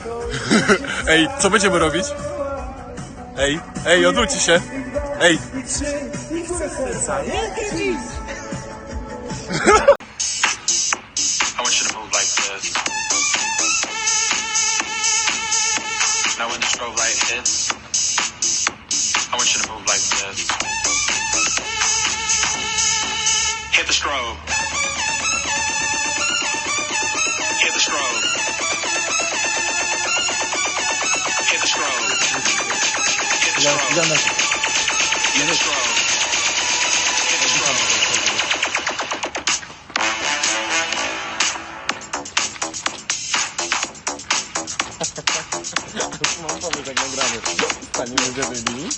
Ej, co będziemy robić? Ej, ej, odwróćcie się. Ej. I want you to move like this. Hit the strobe. Mam pomysł jak nagramy. Staniemy w jednej linii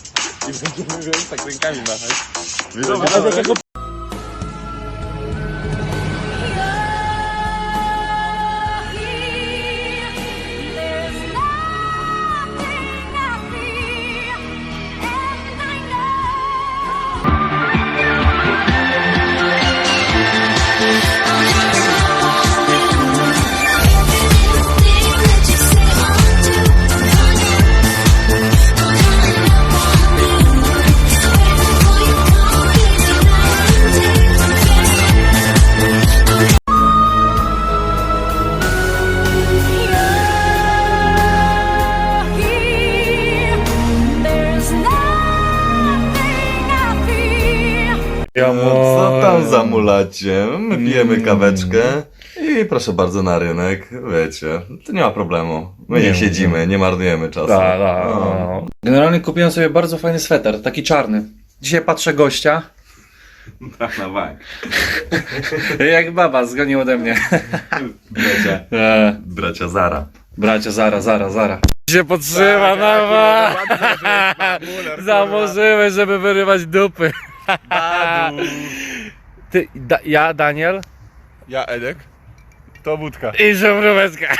i będziemy wiesz, tak rękami machać. There's tam zamulacie? My pijemy kaweczkę i proszę bardzo na rynek, wiecie, to nie ma problemu. My nie, siedzimy, nie marnujemy czasu. Da, da, No. no. Generalnie kupiłem sobie bardzo fajny sweter, taki czarny. Dzisiaj patrzę gościa, Tak na bank. jak baba zgonił ode mnie. Bracia, E, bracia Zara. bracia, zara, zara, zara. Się podtrzyma, mama! Założyły, żeby wyrywać dupy. Ty, da, ja, Daniel Ja, Edek. To wódka. i żebróweczka.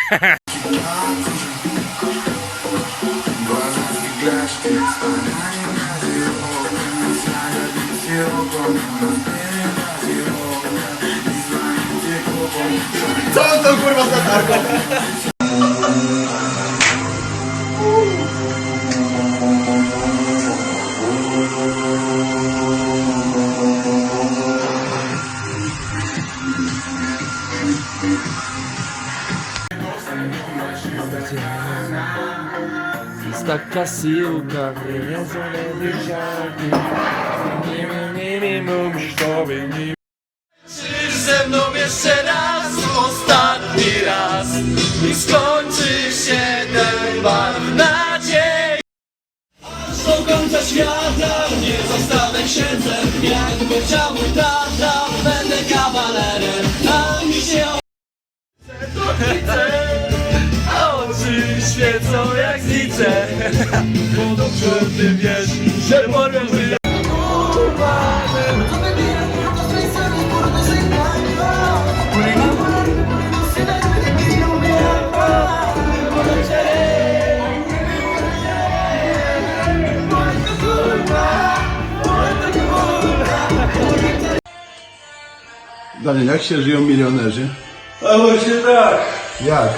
Taka siłka, nie ze mną jeszcze raz, ostatni raz. I skończy się ten bar nadziei. Aż do końca świata nie zostanę księdzem. Jakby chciał mój tata, świecą jak zlice Bo dobrze ty wiesz, że porwę żyje Daniel, jak się żyją milionerzy? A właśnie tak Jak?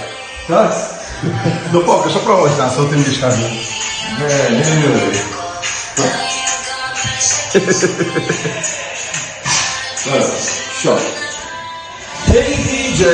Tak No pokaż, oprowadź nas o tym mieszkaniu. Nie, nie, nie. Sio. DJ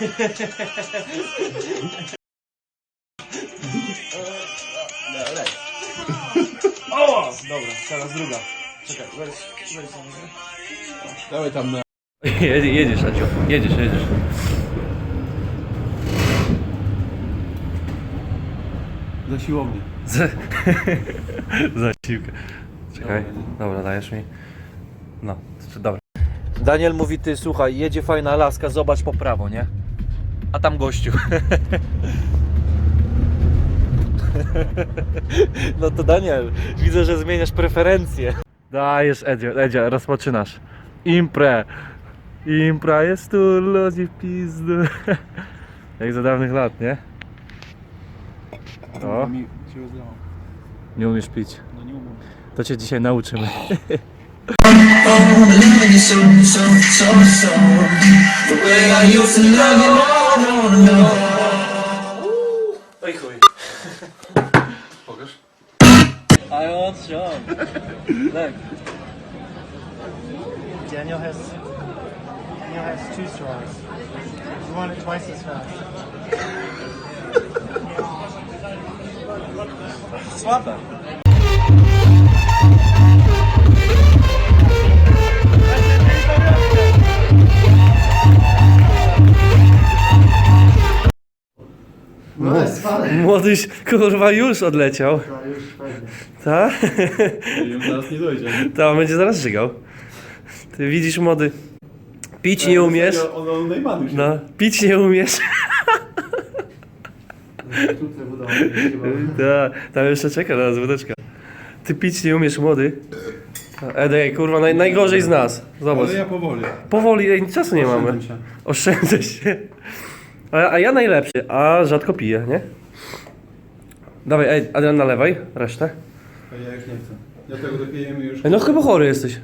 Taniec. A taniec? Dawaj tam na... Jedziesz, jedziesz, Adziu. Jedziesz, jedziesz. Za siłownię. Za, za siłkę. Czekaj, dobra, dajesz mi. No, dobra. Daniel mówi, ty słuchaj, jedzie fajna laska, zobacz po prawo, nie? A tam gościu. No to Daniel, widzę, że zmieniasz preferencje. Dajesz, Edzio, Edzio, rozpoczynasz. Impre. Impra jest tu, ludzi w pizdu. Jak za dawnych lat, nie? O, nie umiesz pić. No nie umiem. To cię dzisiaj nauczymy. Oj chuj. Pokaż. I want some. Look. Daniel has Daniel has two straws. You want it twice as fast. Swap them. Młodyś kurwa już odleciał. Tak? Zaraz nie dojdzie. To on będzie zaraz żygał. Ty widzisz młody. Pić nie umiesz. On, on najmany się. No, pić nie umiesz. Tak, tam jeszcze czeka na nas wódeczka. Ty pić nie umiesz, młody. Edej, kurwa, naj, najgorzej z nas. Zobacz. Ale ja powoli. Powoli, ej, czasu nie mamy. Oszczędzę się. A, a ja najlepszy, a rzadko piję, nie? Dawaj, ej, Adrian, nalewaj resztę. A ja już nie chcę. Ja tego dopijemy już. Ej, no chyba chory jesteś.